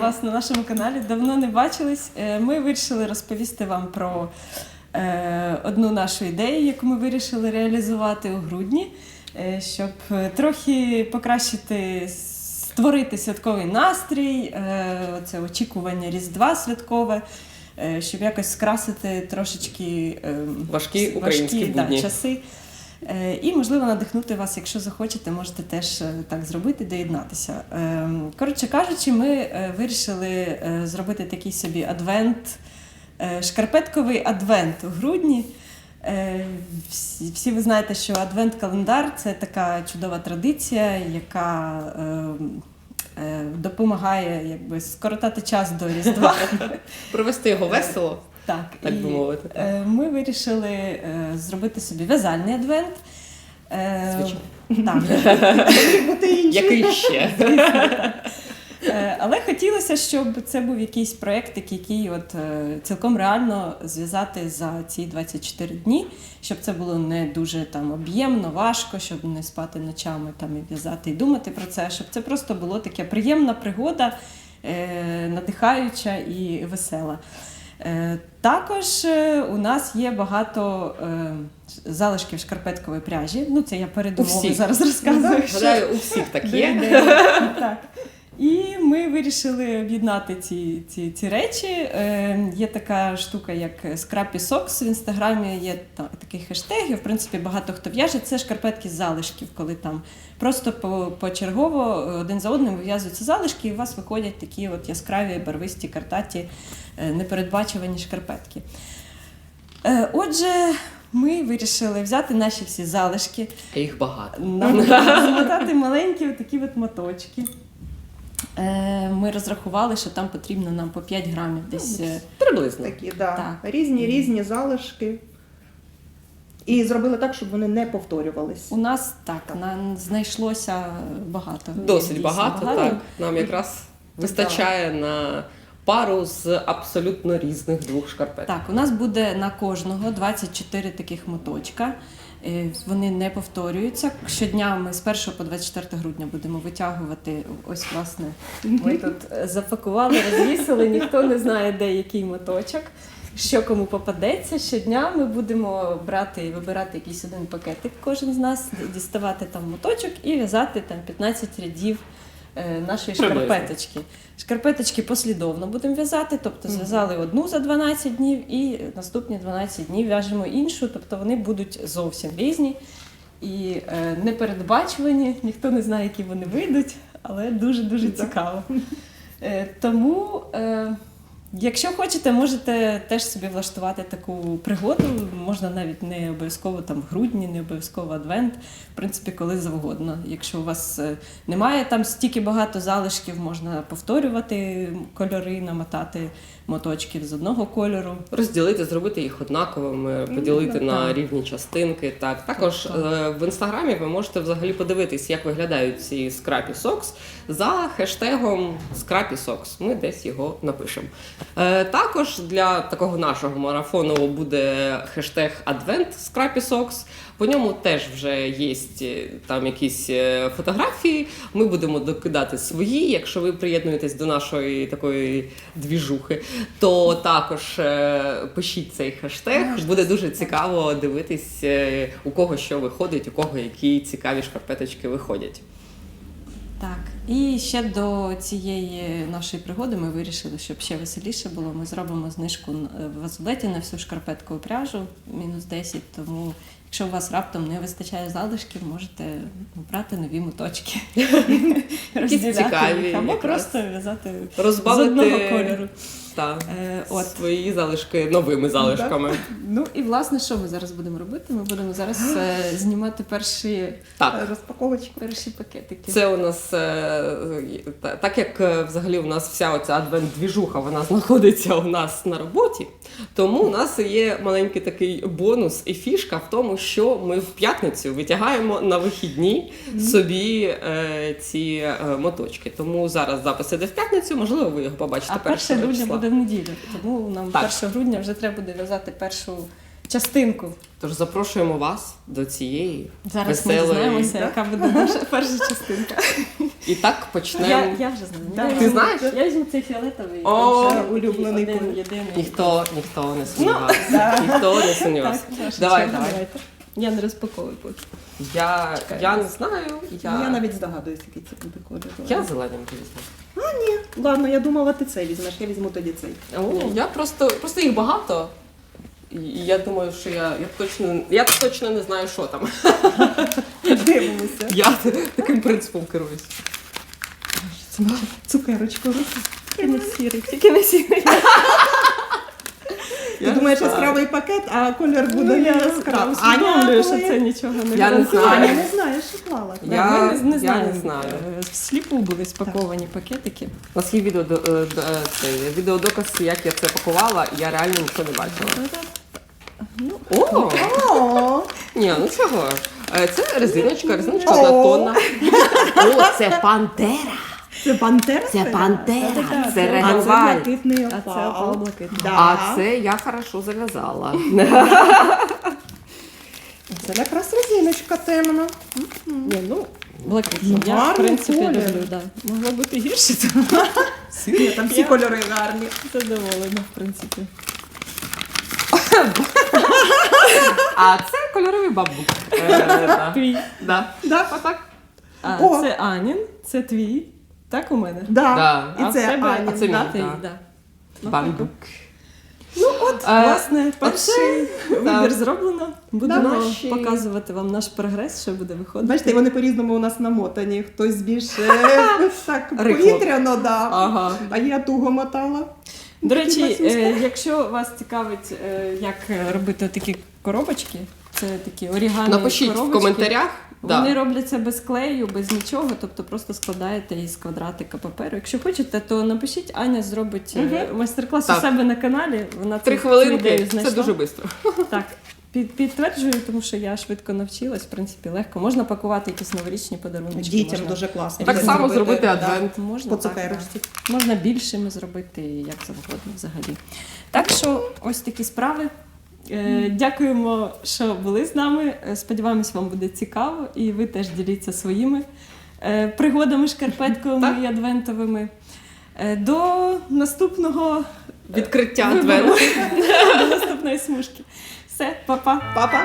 вас на нашому каналі. Давно не бачились. Е, Ми вирішили розповісти вам про е, одну нашу ідею, яку ми вирішили реалізувати у грудні, е, щоб трохи покращити, створити святковий настрій, це очікування Різдва святкове, щоб якось скрасити трошечки е, Важкі українські да, будні. часи. Е, І, можливо, надихнути вас, якщо захочете, можете теж е, так зробити, доєднатися. Е, Коротше кажучи, ми вирішили зробити такий собі адвент, шкарпетковий адвент у грудні. Всі, ви знаєте, що адвент-календар це така чудова традиція, яка допомагає якби, скоротати час до Різдва. Провести його весело, Так, так би мовити. Е, Ми вирішили е, зробити собі в'язальний адвент. Е, Звичайно. Так. Який ще? Е, Але хотілося, щоб це був якийсь проєкт, який от цілком реально зв'язати за ці 24 дні, щоб це було не дуже там об'ємно, важко, щоб не спати ночами там і в'язати і думати про це, щоб це просто було таке приємна пригода, надихаюча і весела. Е, Також е, у нас є багато е, залишків шкарпеткової пряжі. Ну, це я передумову зараз розказую. Гадаю, у всіх так є. Так. І ми вирішили об'єднати ці, ці, ці речі. Е, є така штука, як Scrappy Socks в інстаграмі, є та, такий хештег, і в принципі багато хто в'яже. Це шкарпетки з залишків, коли там просто по, почергово один за одним вив'язуються залишки, і у вас виходять такі от яскраві, барвисті, картаті, е, непередбачувані шкарпетки. Е, отже, ми вирішили взяти наші всі залишки, їх багато. нам змотати маленькі такі от моточки. Е, Ми розрахували, що там потрібно нам по 5 грамів десь. е, Приблизно. Такі, да. Так. Різні різні залишки. І зробили так, щоб вони не повторювались. У нас так на, знайшлося багато. Досить Дійсно багато, так. Нам якраз вистачає на пару з абсолютно різних двох шкарпет. Так, у нас буде на кожного 24 таких моточка. Е, Вони не повторюються. Щодня ми з 1 по 24 грудня будемо витягувати. Ось, власне, ми тут е, запакували, розвісили, ніхто не знає, де який моточок. Що кому попадеться, щодня ми будемо брати і вибирати якийсь один пакетик, кожен з нас, діставати там моточок і в'язати там 15 рядів нашої Приблизно. шкарпеточки. Шкарпеточки послідовно будемо в'язати, тобто зв'язали одну за 12 днів і наступні 12 днів в'яжемо іншу, тобто вони будуть зовсім різні і е, непередбачувані, ніхто не знає, які вони вийдуть, але дуже-дуже цікаво. Е, тому, е, якщо хочете, можете теж собі влаштувати таку пригоду. Можна навіть не обов'язково там в грудні, не обов'язково адвент, в принципі, коли завгодно. Якщо у вас е, немає там стільки багато залишків, можна повторювати кольори, намотати моточків з одного кольору. Розділити, зробити їх однаковими, поділити ну, на так. рівні частинки. Так, також Так, е, в інстаграмі ви можете взагалі подивитись, як виглядають ці Scrappy Socks за хештегом Scrappy Socks. Ми десь його напишемо. Е, також для такого нашого марафону буде хештег Advent Scrappy Socks. По ньому теж вже є е, там якісь е, фотографії. Ми будемо докидати свої. Якщо ви приєднуєтесь до нашої такої двіжухи, то також е, пишіть цей хештег. Буде дуже цікаво дивитись, е, у кого що виходить, у кого які цікаві шкарпеточки виходять. Так, і ще до цієї нашої пригоди ми вирішили, щоб ще веселіше було. Ми зробимо знижку е, в Азулеті на всю шкарпеткову пряжу мінус 10, тому якщо у вас раптом не вистачає залишків, можете брати нові моточки. розділяти їх, Або просто в'язати з одного кольору. Та, Е, От. свої залишки новими залишками. Ну і власне, що ми зараз будемо робити? Ми будемо зараз е, знімати перші, Так. Розпаковочка. перші пакетики. Це у нас е, та- так як е, взагалі у нас вся оця адвент-двіжуха вона знаходиться у нас на роботі, тому у нас є маленький такий бонус і фішка в тому, що ми в п'ятницю витягаємо на вихідні собі е, ці е, моточки. Тому зараз запис іде в п'ятницю, можливо, ви його побачите А 1 першого числа. буде в неділю, тому нам Так. 1 грудня вже треба буде в'язати першу частинку. Тож запрошуємо вас до цієї Зараз ми дізнаємося, яка буде наша перша частинка. І так почнемо. Я, я вже знаю. Да. Ти знаєш? Я візьму цей фіолетовий. О, улюблений один єдиний. Ніхто, ніхто не сумнівався. да. Ніхто не сумнівався. Давай, давай. Я не розпаковую поки. Я, я не знаю. Я, Ну, Я навіть здогадуюся, який це буде колір. я зеленим візьму. Ладно, я думала, ти цей візьмеш, я візьму тоді цей. О, я просто, просто їх багато. І я думаю, що я, я точно я точно не знаю, що там. Дивимося. Я таким принципом керуюсь. Цукерочку. Тільки не сірий, тільки не сірий. Ти думаєш, яскравий пакет, а колір буде яскравий. Аня, що це нічого не Я не знаю. Аня не знає, що клала. Я- не, не я не знаю. Е, Всліпу були спаковані пакетики. У нас є відео, до- е, до- е, відеодоказ, як я це пакувала, і я реально нічого не бачила. О! О, Ні, ну чого? Це резиночка, резиночка О. однотонна. О, це пантера! Це пантера? Це пантера! Це так. А це блакитний А це опал. опал блакитний. А це я хорошо зав'язала. Це якраз резиночка темна. Ні, ну, блакитний. Ну, Я, в гарний принципі, колір. люблю, да. Могло бути гірше, Ні, там всі кольори гарні. задоволена, в принципі. А це кольоровий бамбук. Е, да. Твій. Да. Да. Отак. А, О! це Анін, це твій. Так у мене? Да. Да. І А в це тебе- Аня. а це мій. Да, ти, так. да. Бамбук. Ну от, Е, власне, перший вибір зроблено. Будемо Наші- показувати вам наш прогрес, що буде виходити. Бачите, вони по-різному у нас намотані. Хтось більше так повітряно, да. Ага. а я туго мотала. До речі, е, якщо вас цікавить, е, як робити такі коробочки, це такі орігамі Напишіть в коробочки. Коментарях. Вони робляться без клею, без нічого, тобто просто складаєте із квадратика паперу. Якщо хочете, то напишіть, Аня зробить е, майстер-клас Так. у себе на каналі. Вона Три цю- цю хвилинки. ідею Це дуже швидко. Так. Під, підтверджую, тому що я швидко навчилась, в принципі, легко. Можна пакувати якісь новорічні подарунки. Дітям дуже класно. Так само зробити да. Можна по так, да. Можна більшими зробити, як завгодно взагалі. Так що ось такі справи. Е, Дякуємо, що були з нами. Е, Сподіваємось, вам буде цікаво, і ви теж діліться своїми е, пригодами, шкарпетковими і адвентовими. До наступного Відкриття адвенту. до наступної смужки. Все, па-па. Папа.